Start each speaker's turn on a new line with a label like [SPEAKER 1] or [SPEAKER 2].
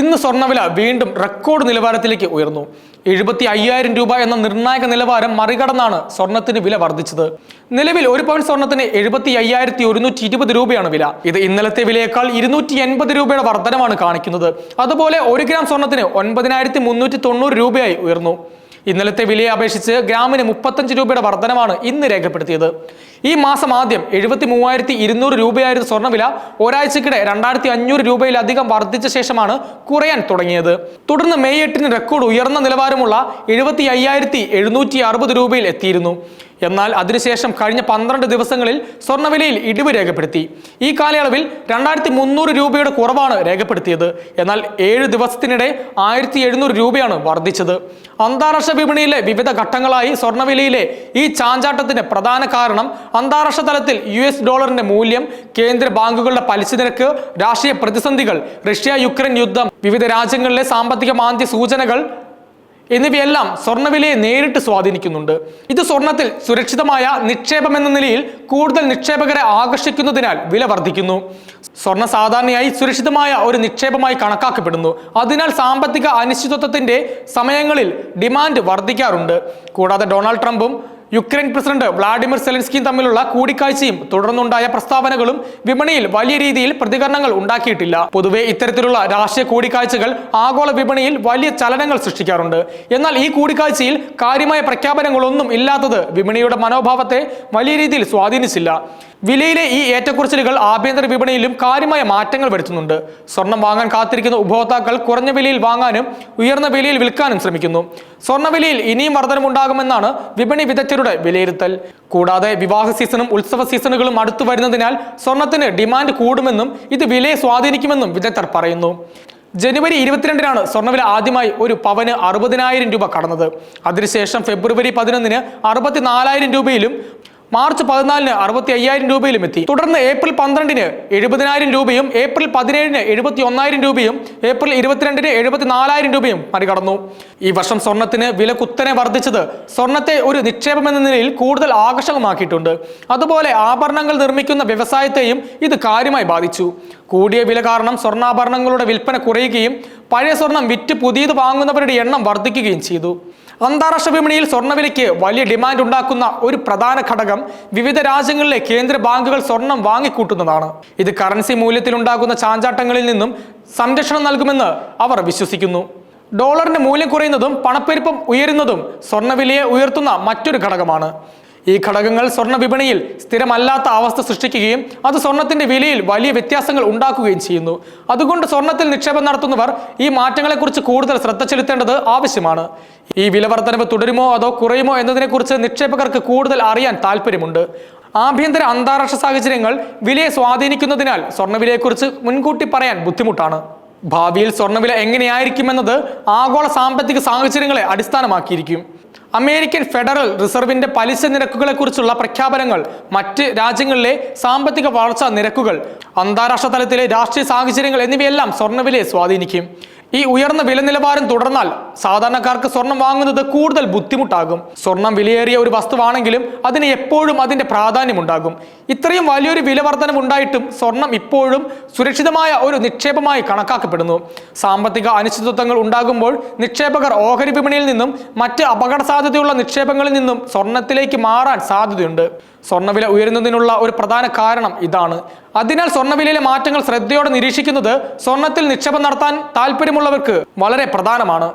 [SPEAKER 1] ഇന്ന് സ്വർണവില വീണ്ടും റെക്കോർഡ് നിലവാരത്തിലേക്ക് ഉയർന്നു. എഴുപത്തി അയ്യായിരം രൂപ എന്ന നിർണായക നിലവാരം മറികടന്നാണ് സ്വർണത്തിന് വില വർദ്ധിച്ചത്. നിലവിൽ ഒരു പവൻ സ്വർണത്തിന് എഴുപത്തി അയ്യായിരത്തി ഒരുന്നൂറ്റി ഇരുപത് രൂപയാണ് വില. ഇത് ഇന്നലത്തെ വിലയേക്കാൾ ഇരുന്നൂറ്റി എൺപത് രൂപയുടെ വർധനമാണ് കാണിക്കുന്നത്. അതുപോലെ ഒരു ഗ്രാം സ്വർണത്തിന് ഒൻപതിനായിരത്തി മുന്നൂറ്റി തൊണ്ണൂറ് രൂപയായി ഉയർന്നു. ഇന്നലത്തെ വിലയെ അപേക്ഷിച്ച് ഗ്രാമിന് മുപ്പത്തഞ്ച് രൂപയുടെ വർധനമാണ് ഇന്ന് രേഖപ്പെടുത്തിയത്. ഈ മാസം ആദ്യം എഴുപത്തി മൂവായിരത്തി ഇരുന്നൂറ് രൂപയായിരുന്ന സ്വർണവില. ഒരാഴ്ചക്കിടെ രണ്ടായിരത്തി അഞ്ഞൂറ് രൂപയിലധികം വർദ്ധിച്ച ശേഷമാണ് കുറയാൻ തുടങ്ങിയത്. തുടർന്ന് മെയ് എട്ടിന് റെക്കോർഡ് ഉയർന്ന നിലവാരമുള്ള എഴുപത്തി അയ്യായിരത്തി എഴുന്നൂറ്റി അറുപത് രൂപയിൽ എത്തിയിരുന്നു. എന്നാൽ അതിനുശേഷം കഴിഞ്ഞ പന്ത്രണ്ട് ദിവസങ്ങളിൽ സ്വർണവിലയിൽ ഇടിവ് രേഖപ്പെടുത്തി. ഈ കാലയളവിൽ രണ്ടായിരത്തി മുന്നൂറ് രൂപയുടെ കുറവാണ് രേഖപ്പെടുത്തിയത്. എന്നാൽ ഏഴ് ദിവസത്തിനിടെ ആയിരത്തി എഴുന്നൂറ് രൂപയാണ് വർദ്ധിച്ചത്. അന്താരാഷ്ട്ര വിപണിയിലെ വിവിധ ഘട്ടങ്ങളായി സ്വർണവിലയിലെ ഈ ചാഞ്ചാട്ടത്തിന് പ്രധാന കാരണം അന്താരാഷ്ട്ര തലത്തിൽ യു എസ് ഡോളറിന്റെ മൂല്യം കേന്ദ്ര ബാങ്കുകളുടെ പലിശ നിരക്ക് രാഷ്ട്രീയ പ്രതിസന്ധികൾ റഷ്യ യുക്രൈൻ യുദ്ധം വിവിധ രാജ്യങ്ങളിലെ സാമ്പത്തിക മാന്ദ്യ സൂചനകൾ എന്നിവയെല്ലാം സ്വർണവിലയെ നേരിട്ട് സ്വാധീനിക്കുന്നുണ്ട്. ഇത് സ്വർണത്തിൽ സുരക്ഷിതമായ നിക്ഷേപം എന്ന നിലയിൽ കൂടുതൽ നിക്ഷേപകരെ ആകർഷിക്കുന്നതിനാൽ വില വർദ്ധിക്കുന്നു. സ്വർണ സാധാരണയായി സുരക്ഷിതമായ ഒരു നിക്ഷേപമായി കണക്കാക്കപ്പെടുന്നു. അതിനാൽ സാമ്പത്തിക അനിശ്ചിതത്വത്തിന്റെ സമയങ്ങളിൽ ഡിമാൻഡ് വർദ്ധിക്കാറുണ്ട്. കൂടാതെ ഡൊണാൾഡ് ട്രംപും യുക്രൈൻ പ്രസിഡന്റ് വ്ളാഡിമിർ സെലൻസ്കിയും തമ്മിലുള്ള കൂടിക്കാഴ്ചയും തുടർന്നുണ്ടായ പ്രസ്താവനകളും വിപണിയിൽ വലിയ രീതിയിൽ പ്രതികരണങ്ങൾ ഉണ്ടാക്കിയിട്ടില്ല. പൊതുവെ ഇത്തരത്തിലുള്ള രാഷ്ട്രീയ കൂടിക്കാഴ്ചകൾ ആഗോള വിപണിയിൽ വലിയ ചലനങ്ങൾ സൃഷ്ടിക്കാറുണ്ട്. എന്നാൽ ഈ കൂടിക്കാഴ്ചയിൽ കാര്യമായ പ്രഖ്യാപനങ്ങളൊന്നും ഇല്ലാത്തത് വിപണിയുടെ മനോഭാവത്തെ വലിയ രീതിയിൽ സ്വാധീനിച്ചില്ല. വിലയിലെ ഈ ഏറ്റക്കുറച്ചിലുകൾ ആഭ്യന്തര വിപണിയിലും കാര്യമായ മാറ്റങ്ങൾ വരുത്തുന്നുണ്ട്. സ്വർണം വാങ്ങാൻ കാത്തിരിക്കുന്ന ഉപഭോക്താക്കൾ കുറഞ്ഞ വിലയിൽ വാങ്ങാനും ഉയർന്ന വിലയിൽ വിൽക്കാനും ശ്രമിക്കുന്നു. സ്വർണവിലയിൽ ഇനിയും വർധനമുണ്ടാകുമെന്നാണ് വിപണി വിദഗ്ധരുടെ വിലയിരുത്തൽ. കൂടാതെ വിവാഹ സീസണും ഉത്സവ സീസണുകളും അടുത്തു വരുന്നതിനാൽ സ്വർണത്തിന് ഡിമാൻഡ് കൂടുമെന്നും ഇത് വിലയെ സ്വാധീനിക്കുമെന്നും വിദഗ്ധർ പറയുന്നു. ജനുവരി ഇരുപത്തിരണ്ടിനാണ് സ്വർണവില ആദ്യമായി ഒരു പവന് അറുപതിനായിരം രൂപ കടന്നത്. അതിനുശേഷം ഫെബ്രുവരി പതിനൊന്നിന് അറുപത്തിനാലായിരം രൂപയിലും മാർച്ച് പതിനാലിന് അറുപത്തി അയ്യായിരം രൂപയിലും എത്തി. തുടർന്ന് ഏപ്രിൽ പന്ത്രണ്ടിന് എഴുപതിനായിരം രൂപയും ഏപ്രിൽ പതിനേഴിന് എഴുപത്തി ഒന്നായിരം രൂപയും ഏപ്രിൽ ഇരുപത്തിരണ്ടിന് എഴുപത്തിനാലായിരം രൂപയും മറികടന്നു. ഈ വർഷം സ്വർണത്തിന് വില കുത്തനെ വർദ്ധിച്ചത് സ്വർണത്തെ ഒരു നിക്ഷേപം എന്ന നിലയിൽ കൂടുതൽ ആകർഷകമാക്കിയിട്ടുണ്ട്. അതുപോലെ ആഭരണങ്ങൾ നിർമ്മിക്കുന്ന വ്യവസായത്തെയും ഇത് കാര്യമായി ബാധിച്ചു. കൂടിയ വില കാരണം സ്വർണാഭരണങ്ങളുടെ വിൽപ്പന കുറയുകയും പഴയ സ്വർണം വിറ്റ് പുതിയത് വാങ്ങുന്നവരുടെ എണ്ണം വർദ്ധിക്കുകയും ചെയ്തു. അന്താരാഷ്ട്ര വിപണിയിൽ സ്വർണവിലയ്ക്ക് വലിയ ഡിമാൻഡ് ഉണ്ടാക്കുന്ന ഒരു പ്രധാന ഘടകം വിവിധ രാജ്യങ്ങളിലെ കേന്ദ്ര ബാങ്കുകൾ സ്വർണം വാങ്ങിക്കൂട്ടുന്നതാണ്. ഇത് കറൻസി മൂല്യത്തിൽ ഉണ്ടാകുന്ന ചാഞ്ചാട്ടങ്ങളിൽ നിന്നും സംരക്ഷണം നൽകുമെന്ന് അവർ വിശ്വസിക്കുന്നു. ഡോളറിന്റെ മൂല്യം കുറയുന്നതും പണപ്പെരുപ്പം ഉയരുന്നതും സ്വർണവിലയെ ഉയർത്തുന്ന മറ്റൊരു ഘടകമാണ്. ഈ ഘടകങ്ങൾ സ്വർണ വിപണിയിൽ സ്ഥിരമല്ലാത്ത അവസ്ഥ സൃഷ്ടിക്കുകയും അത് സ്വർണത്തിന്റെ വിലയിൽ വലിയ വ്യത്യാസങ്ങൾ ഉണ്ടാക്കുകയും ചെയ്യുന്നു. അതുകൊണ്ട് സ്വർണത്തിൽ നിക്ഷേപം നടത്തുന്നവർ ഈ മാറ്റങ്ങളെക്കുറിച്ച് കൂടുതൽ ശ്രദ്ധ ചെലുത്തേണ്ടത് ആവശ്യമാണ്. ഈ വില വർധനവ് തുടരുമോ അതോ കുറയുമോ എന്നതിനെക്കുറിച്ച് നിക്ഷേപകർക്ക് കൂടുതൽ അറിയാൻ താല്പര്യമുണ്ട് ആഭ്യന്തര അന്താരാഷ്ട്ര സാഹചര്യങ്ങൾ വിലയെ സ്വാധീനിക്കുന്നതിനാൽ സ്വർണവിലയെക്കുറിച്ച് മുൻകൂട്ടി പറയാൻ ബുദ്ധിമുട്ടാണ്. ഭാവിയിൽ സ്വർണവില എങ്ങനെയായിരിക്കുമെന്നത് ആഗോള സാമ്പത്തിക സാഹചര്യങ്ങളെ അടിസ്ഥാനമാക്കിയിരിക്കും. അമേരിക്കൻ ഫെഡറൽ റിസർവിന്റെ പലിശ നിരക്കുകളെക്കുറിച്ചുള്ള പ്രഖ്യാപനങ്ങൾ മറ്റ് രാജ്യങ്ങളിലെ സാമ്പത്തിക വളർച്ചാ നിരക്കുകൾ അന്താരാഷ്ട്ര തലത്തിലെ രാഷ്ട്രീയ സാഹചര്യങ്ങൾ എന്നിവയെല്ലാം സ്വർണവിലയെ സ്വാധീനിക്കും. ഈ ഉയർന്ന വില നിലവാരം തുടർന്നാൽ സാധാരണക്കാർക്ക് സ്വർണം വാങ്ങുന്നത് കൂടുതൽ ബുദ്ധിമുട്ടാകും. സ്വർണം വിലയേറിയ ഒരു വസ്തുവാണെങ്കിലും അതിന് എപ്പോഴും അതിന്റെ പ്രാധാന്യമുണ്ടാകും. ഇത്രയും വലിയൊരു വില വർധനം ഉണ്ടായിട്ടും സ്വർണം ഇപ്പോഴും സുരക്ഷിതമായ ഒരു നിക്ഷേപമായി കണക്കാക്കപ്പെടുന്നു. സാമ്പത്തിക അനിശ്ചിതത്വങ്ങൾ ഉണ്ടാകുമ്പോൾ നിക്ഷേപകർ ഓഹരി വിപണിയിൽ നിന്നും മറ്റ് അപകട സാധ്യതയുള്ള നിക്ഷേപങ്ങളിൽ നിന്നും സ്വർണത്തിലേക്ക് മാറാൻ സാധ്യതയുണ്ട്. സ്വർണവില ഉയരുന്നതിനുള്ള ഒരു പ്രധാന കാരണം ഇതാണ്. അതിനാൽ സ്വർണവിലയിലെ മാറ്റങ്ങൾ ശ്രദ്ധയോടെ നിരീക്ഷിക്കുന്നത് സ്വർണത്തിൽ നിക്ഷേപം നടത്താൻ താല്പര്യമുള്ളവർക്ക് വളരെ പ്രധാനമാണ്.